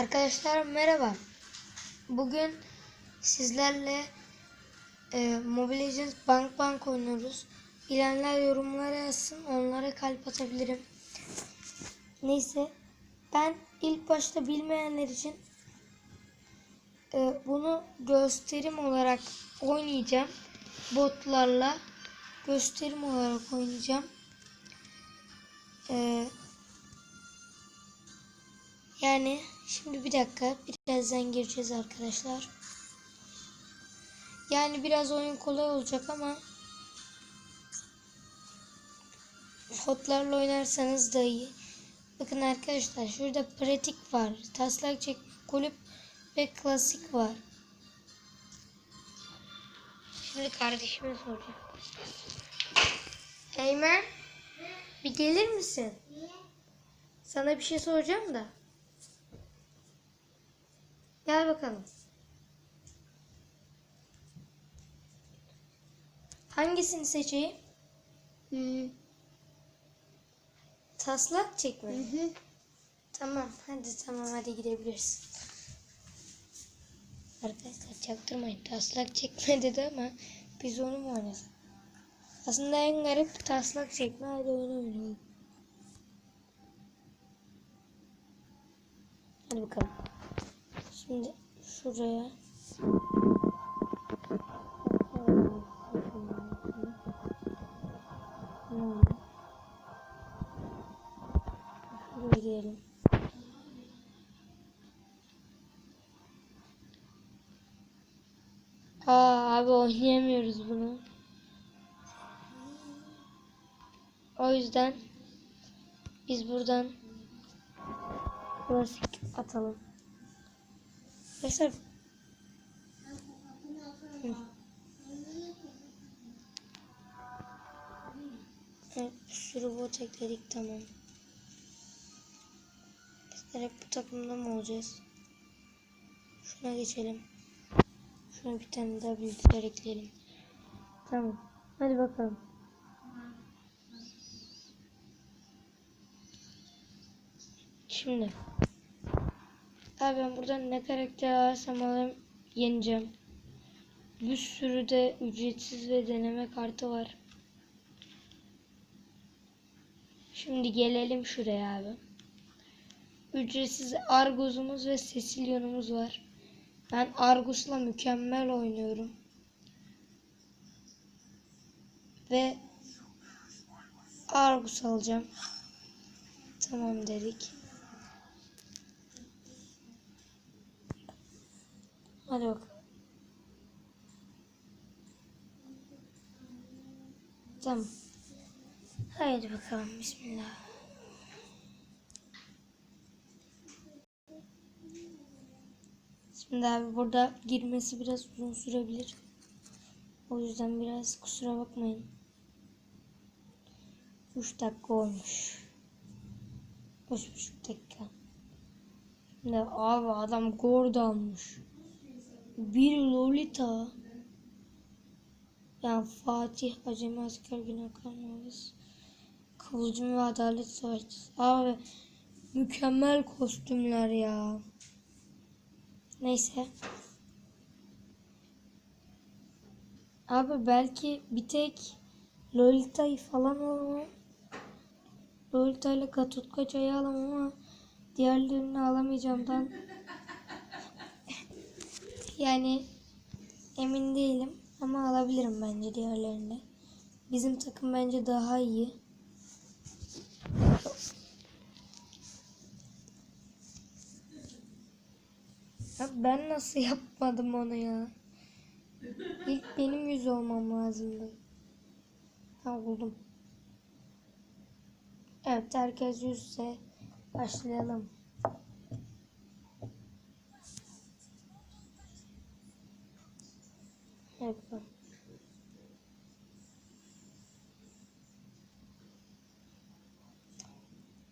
Arkadaşlar merhaba. Bugün sizlerle e, Mobile Legends Bank Bank oynuyoruz. Bilenler yorumlara yazsın. Onlara kalp atabilirim. Neyse. Ben ilk başta bilmeyenler için e, bunu gösterim olarak oynayacağım. Botlarla gösterim olarak oynayacağım. Eee yani şimdi bir dakika birazdan gireceğiz arkadaşlar. Yani biraz oyun kolay olacak ama hotlarla oynarsanız da iyi. Bakın arkadaşlar şurada pratik var. Taslak çek kulüp ve klasik var. Şimdi kardeşime soracağım. Eymen bir gelir misin? Sana bir şey soracağım da. Gel bakalım. Hangisini seçeyim? Taslak çekme. Tamam hadi tamam hadi gidebilirsin. Arkadaşlar çaktırmayın. Taslak çekme dedi ama biz onu mu oynasak? Aslında en garip taslak çekme. Hadi oyunu oynayalım. Hadi bakalım. Şimdi şuraya. Şuraya girelim. Aa abi oynayamıyoruz bunu. O yüzden biz buradan klasik atalım. Hı. Evet, bir sürü bot ekledik tamam. Bizler hep bu takımda mı olacağız? Şuna geçelim. Şuna bir tane daha bilgisayar ekleyelim. Tamam. Hadi bakalım. Şimdi. Abi ben buradan ne karakter alarsam alayım yeneceğim. Bir sürü de ücretsiz ve deneme kartı var. Şimdi gelelim şuraya abi. Ücretsiz Argus'umuz ve Cecilion'umuz var. Ben Argus'la mükemmel oynuyorum. Ve Argus alacağım. Tamam dedik. Hadi bakalım. Tamam. Haydi bakalım. Bismillah. Şimdi abi burada girmesi biraz uzun sürebilir. O yüzden biraz kusura bakmayın. 3 dakika olmuş. 3,5 dakika. Şimdi abi adam gord almış. Bir Lolita. Yani Fatih Acemi Asker Güney Karnavız. Kıvılcım ve Adalet Savaşçısı. Abi mükemmel kostümler ya. Neyse. Abi belki bir tek Lolita'yı falan alamam. Lolita ile Katutkaca'yı alamam ama diğerlerini alamayacağımdan yani emin değilim ama alabilirim bence diğerlerini. Bizim takım bence daha iyi. Ya ben nasıl yapmadım onu ya? İlk benim yüz olmam lazımdı. Ha buldum. Evet herkes yüzse başlayalım. Evet.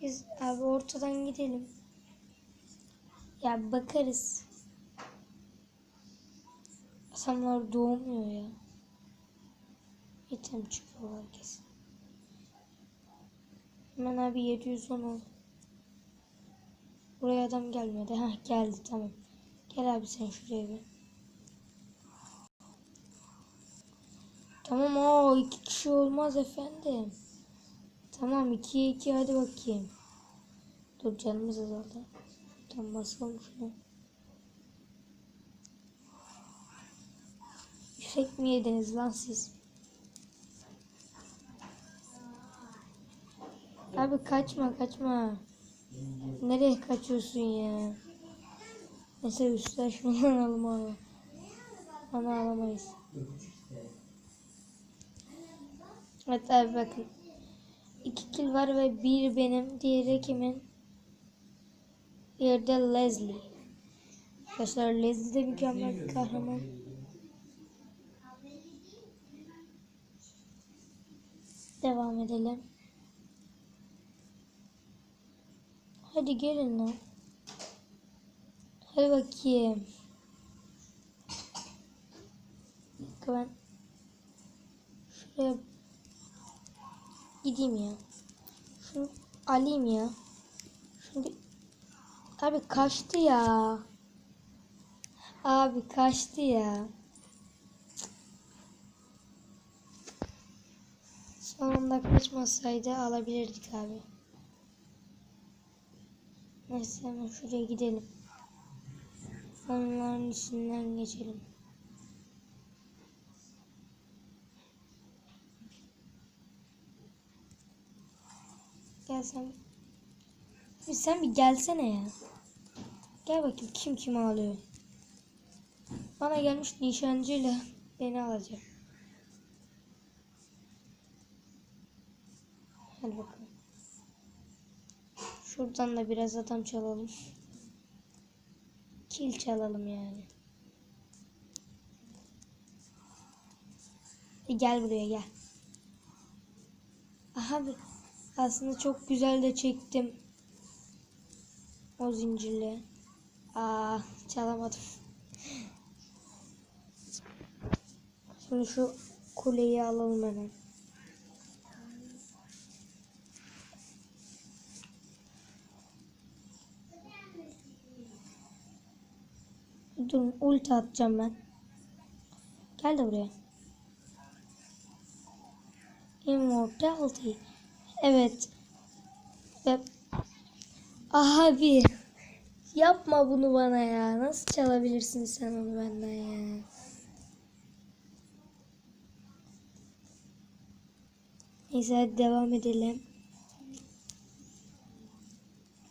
Biz abi ortadan gidelim. Ya bakarız. İnsanlar doğmuyor ya. İtem çıkıyorlar kesin. Hemen abi 710 ol. Buraya adam gelmedi. Ha geldi tamam. Gel abi sen şuraya bir. Tamam o iki kişi olmaz efendim. Tamam ikiye iki hadi bakayım. Dur canımız azaldı. Tam basalım şunu. Yüksek mi yediniz lan siz? Abi kaçma kaçma. Nereye kaçıyorsun ya? Neyse üstler şundan alalım abi. Onu alamayız. Evet abi bakın. İki kill var ve bir benim. Diğeri kimin? Diğeri de Leslie. Arkadaşlar Leslie de mükemmel bir kahraman. Devam edelim. Hadi gelin lan. Hadi bakayım. Ben şuraya gideyim ya. Şunu alayım ya. Şunu bir... Abi kaçtı ya. Abi kaçtı ya. Sonunda kaçmasaydı alabilirdik abi. Neyse hemen şuraya gidelim. Onların içinden geçelim. Gel sen. Bir sen bir gelsene ya. Gel bakayım kim kim ağlıyor. Bana gelmiş nişancıyla beni alacak. Hadi bakalım. Şuradan da biraz adam çalalım. Kil çalalım yani. E gel buraya gel. Aha aslında çok güzel de çektim. O zincirle. Aa çalamadım. Şimdi şu kuleyi alalım hemen. Dur ulti atacağım ben. Gel de buraya. Immortality. Evet. Ve... Abi. Yapma bunu bana ya. Nasıl çalabilirsin sen onu benden ya? Neyse hadi devam edelim.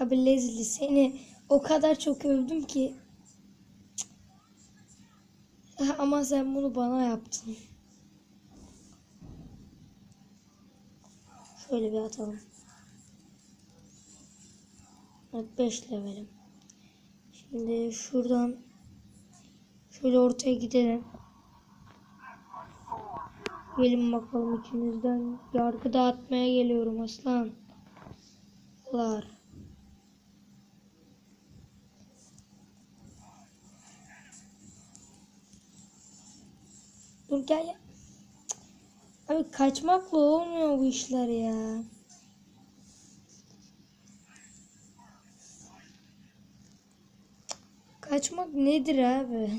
Abi Leslie seni o kadar çok övdüm ki. Ama sen bunu bana yaptın. Şöyle bir atalım. Evet 5 levelim. Şimdi şuradan şöyle ortaya gidelim. Gelin bakalım içinizden yargı dağıtmaya geliyorum aslan. Lar. Dur gel. Abi kaçmakla olmuyor bu işler ya. Kaçmak nedir abi?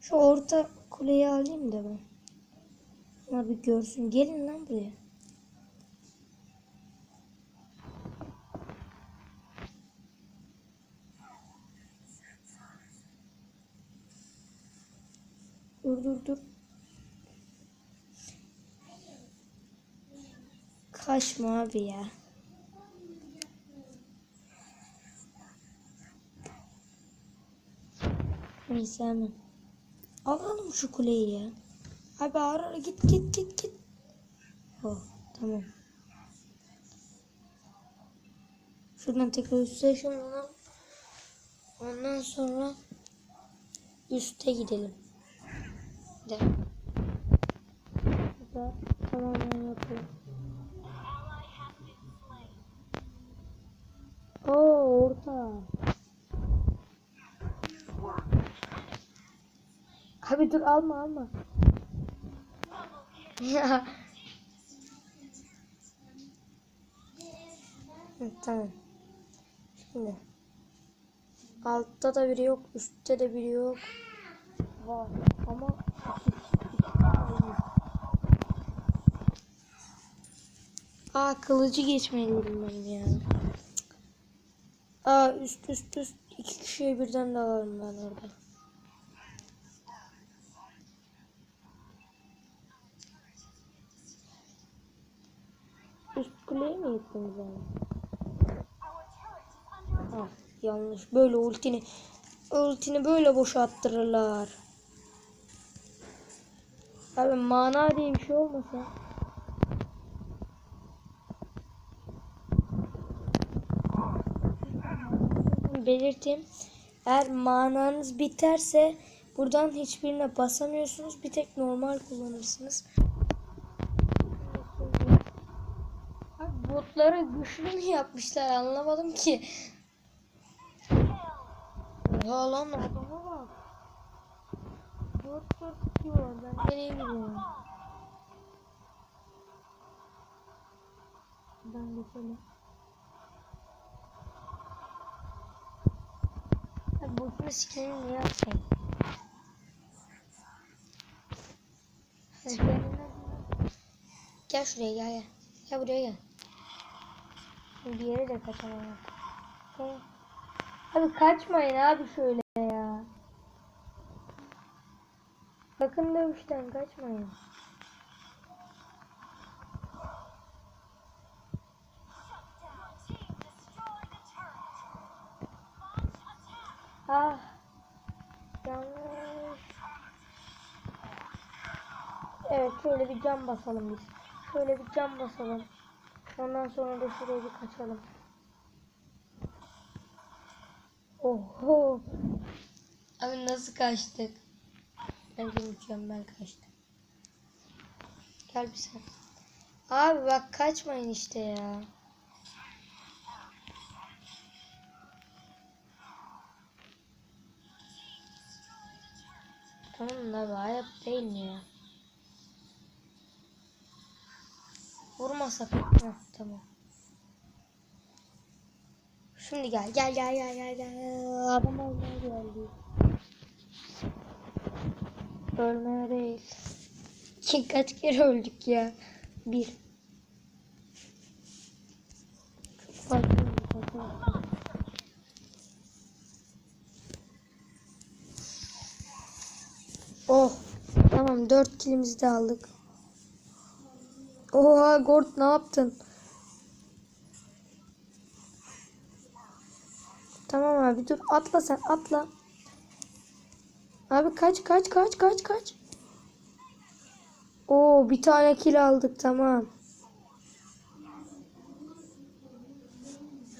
Şu orta kuleyi alayım da ben. Bunlar bir görsün. Gelin lan buraya. Dur dur dur. Kaçma abi ya. Neyse hemen. Alalım şu kuleyi ya. Abi ara ara git git git git. Oh tamam. Şuradan tekrar üste ışınlanalım. Ondan sonra üste gidelim. De. Abi dur alma alma. Ya. Tamam. Şimdi. Altta da biri yok. Üstte de biri yok. Var. Ama Aa kılıcı geçmeliydim benim ya. Aa üst üst üst iki kişiye birden de alalım ben orada. Kuleye mi gitmemiz lazım? Ah yanlış. Böyle ultini ultini böyle boşalttırırlar. Abi mana diye bir şey olmasa. belirteyim. Eğer mananız biterse buradan hiçbirine basamıyorsunuz. Bir tek normal kullanırsınız. Abi botları güçlü mü yapmışlar anlamadım ki. Oha lan adama bak. Bot bot diyor. Ben nereye gidiyorum? Ben geçelim. Abi boşuna sikerim niye yapayım? Hadi. Gel şuraya gel gel. Gel buraya gel. Bir yere de kaçamam. Abi kaçmayın abi şöyle ya. Bakın dövüşten kaçmayın. Ah. Yanlış. Evet şöyle bir cam basalım biz. Şöyle bir cam basalım. Ondan sonra da şuraya bir kaçalım. Oho. Abi nasıl kaçtık? Bence mükemmel kaçtık. Gel bir sen. Abi bak kaçmayın işte ya. Tamam da ayıp değil mi ya? Vurmasak. Heh, tamam. Şimdi gel gel gel gel gel gel. Adam olmaya geldi. Ölmeye değil. Ki kaç kere öldük ya? Bir. Çok fotoğraf. Oh. Tamam dört kilimizi de aldık. Oha Gort ne yaptın? Tamam abi dur atla sen atla. Abi kaç kaç kaç kaç kaç. Oo bir tane kill aldık tamam.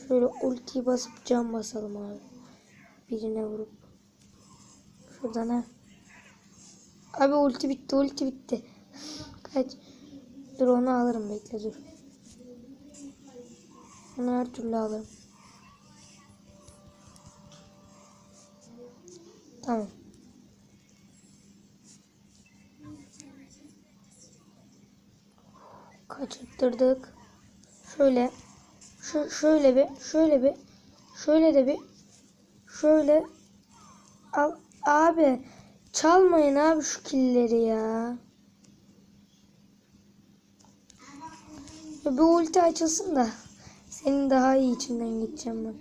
Şöyle ultiyi basıp cam basalım abi. Birine vurup. Şuradan ha. Abi ulti bitti ulti bitti. Kaç. Dur onu alırım bekle dur. Onu her türlü alırım. Tamam. Kaçırttırdık. Şöyle. Şu, şöyle bir. Şöyle bir. Şöyle de bir. Şöyle. Al. Abi. Çalmayın abi şu killeri ya. Bir ulti açılsın da. Senin daha iyi içinden geçeceğim ben.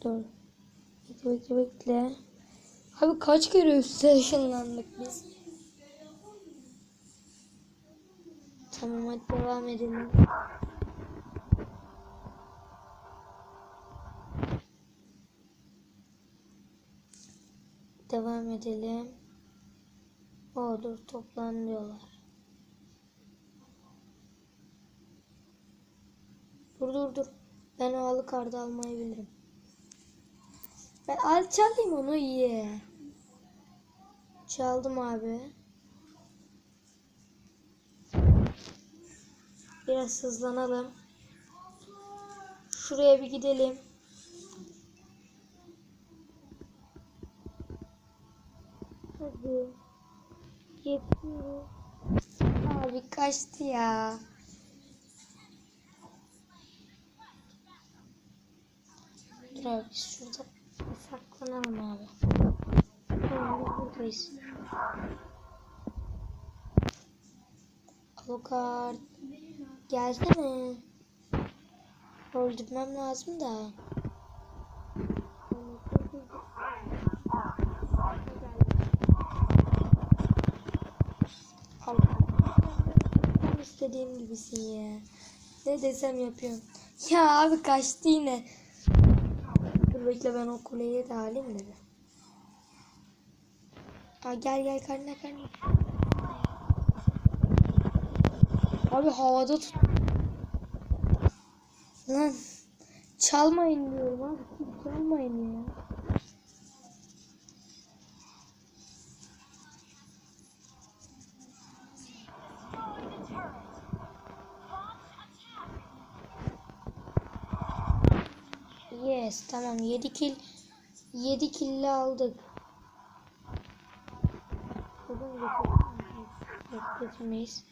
Dur. Bekle bekle bekle. Abi kaç kere üste ışınlandık biz. Tamam hadi devam edelim. Devam edelim. O dur toplan. Dur dur dur. Ben o alı kardı almayı bilirim. Ben al çalayım onu iyi. Çaldım abi. Biraz hızlanalım. Şuraya bir gidelim. Hadi. Yapıyorum. Abi kaçtı ya. Dur abi şurada saklanalım abi. Tamam buradayız. Alucard gelsene. Öldürmem lazım da. Alucard. Tam istediğim gibisin ya. Ne desem yapıyorum. Ya abi kaçtı yine. Dur bekle ben o kuleye de alayım bir. Aa, gel gel karnına karnına. Abi havada tut. Lan çalmayın diyorum abi. Çalmayın ya. Yes tamam 7 kill 7 kill aldık. Yok geçemeyiz.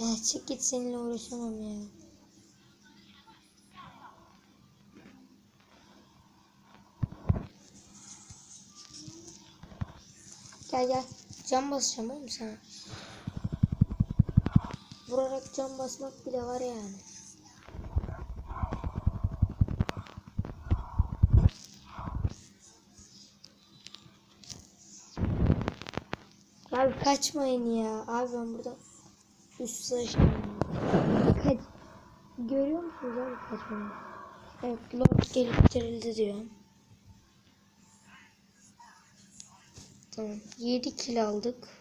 Eh çık git seninle uğraşamam ya. Gel gel. Cam basacağım oğlum sana. Vurarak cam basmak bile var yani. Abi kaçmayın ya. Abi ben burada üst sıraşım. Kaç. Görüyor musunuz abi kaçmayı? Evet Lord geliştirildi diyor. Tamam. 7 kill aldık.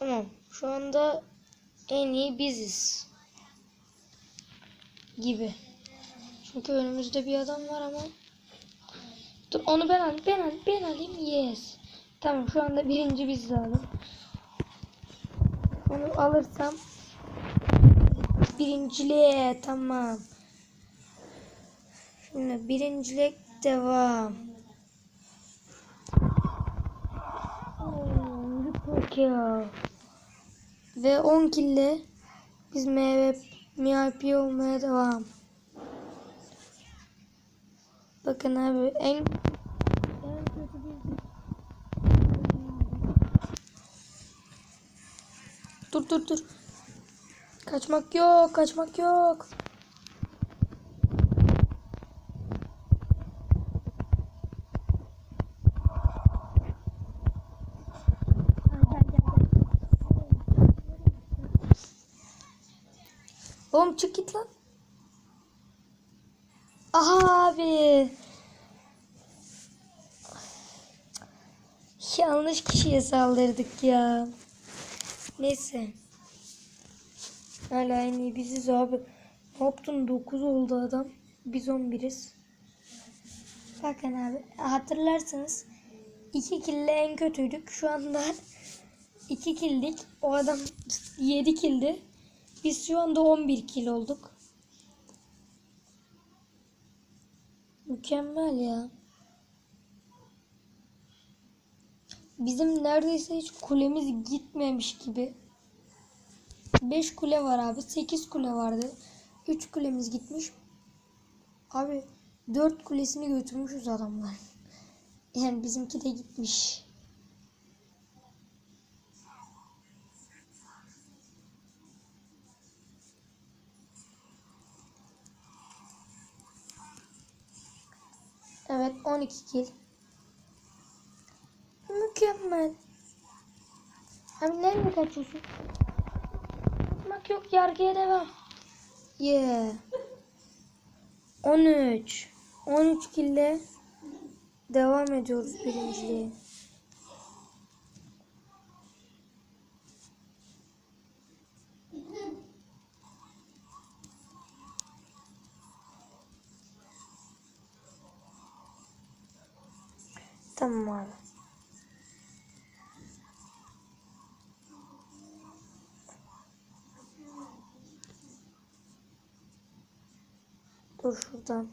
Tamam. Şu anda en iyi biziz. Gibi. Çünkü önümüzde bir adam var ama. Dur onu ben alayım. Ben alayım. Ben alayım. Yes. Tamam şu anda birinci biziz abi. Onu alırsam birinciliğe tamam. Şimdi birincilik devam. Hmm, Çok ya. Ve 10 kille biz MIP olmaya devam. Bakın abi en Dur dur dur. Kaçmak yok, kaçmak yok. Oğlum çık git lan. Abi. Yanlış kişiye saldırdık ya. Neyse. Hala en iyi biziz abi. Ne yaptın? 9 oldu adam. Biz 11'iz. Bakın abi hatırlarsanız 2 kille en kötüydük. Şu anda 2 kildik. O adam 7 kildi. Biz şu anda 11 kil olduk. Mükemmel ya. Bizim neredeyse hiç kulemiz gitmemiş gibi. 5 kule var abi. 8 kule vardı. 3 kulemiz gitmiş. Abi 4 kulesini götürmüşüz adamlar. Yani bizimki de gitmiş. Evet 12 kill. Mükemmel. Abi nereye kaçıyorsun? Kaçmak yok yargıya devam. Yeah. 13. 13 kille devam ediyoruz birinciliğe. taraftan.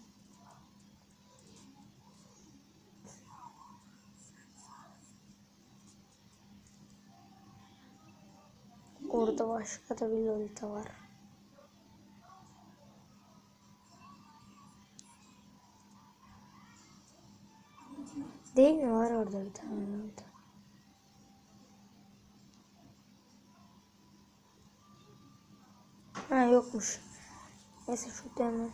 Orada başka da bir lolita var. Değil mi? Var orada bir tane lolita. Ha yokmuş. Neyse şu deme.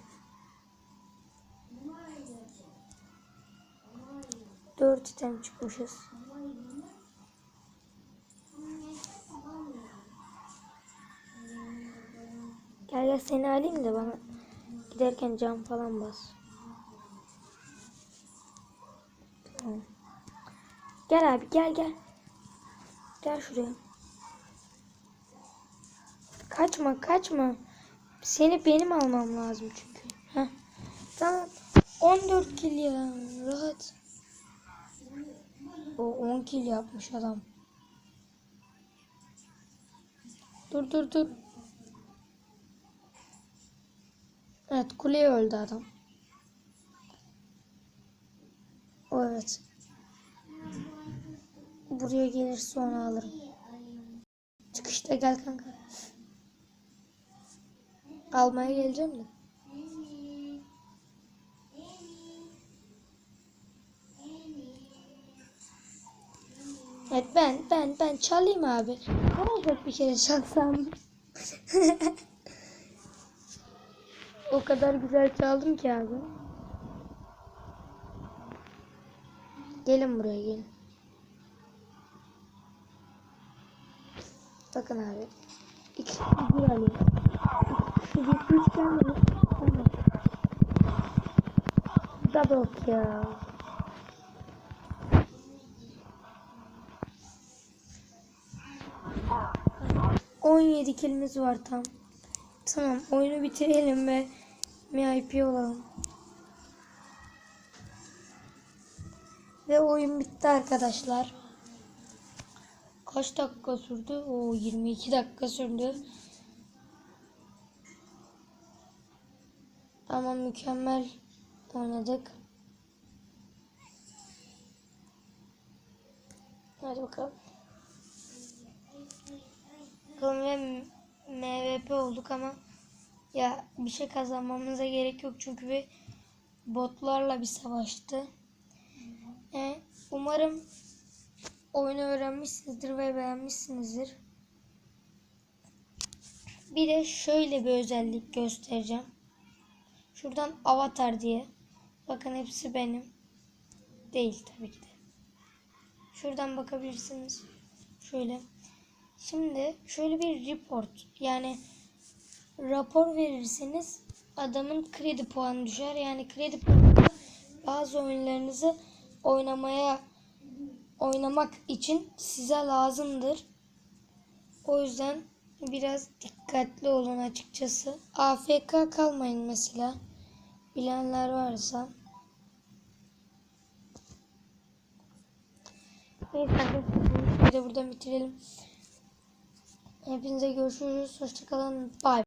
Dört item çıkmışız. Gel gel seni alayım da bana giderken cam falan bas. Gel abi gel gel. Gel şuraya. Kaçma kaçma. Seni benim almam lazım çünkü. Heh. Tamam. 14 kill ya. Rahat. O 10 kill yapmış adam. Dur dur dur. Evet kuleye öldü adam. O evet. Buraya gelirse onu alırım. Çıkışta gel kanka. Almaya geleceğim de. Evet ben ben ben çalayım abi. Olacak bir kere çalsam. o kadar güzel çaldım ki abi. Gelin buraya gelin. Bakın abi. İki bir alıyor. Şu bir üç tane. Double kill. 17 kilimiz var tam. Tamam oyunu bitirelim ve MIP olalım. Ve oyun bitti arkadaşlar. Kaç dakika sürdü? O 22 dakika sürdü. Ama mükemmel oynadık. Hadi bakalım. Bakalım ve MVP olduk ama ya bir şey kazanmamıza gerek yok çünkü bir botlarla bir savaştı. E, umarım oyunu öğrenmişsinizdir ve beğenmişsinizdir. Bir de şöyle bir özellik göstereceğim. Şuradan avatar diye. Bakın hepsi benim. Değil tabii ki de. Şuradan bakabilirsiniz. Şöyle. Şimdi şöyle bir report yani rapor verirseniz adamın kredi puanı düşer. Yani kredi puanı bazı oyunlarınızı oynamaya oynamak için size lazımdır. O yüzden biraz dikkatli olun açıkçası. AFK kalmayın mesela. Bilenler varsa. Neyse arkadaşlar bitirelim. Hepinize görüşürüz. Hoşçakalın. Bye.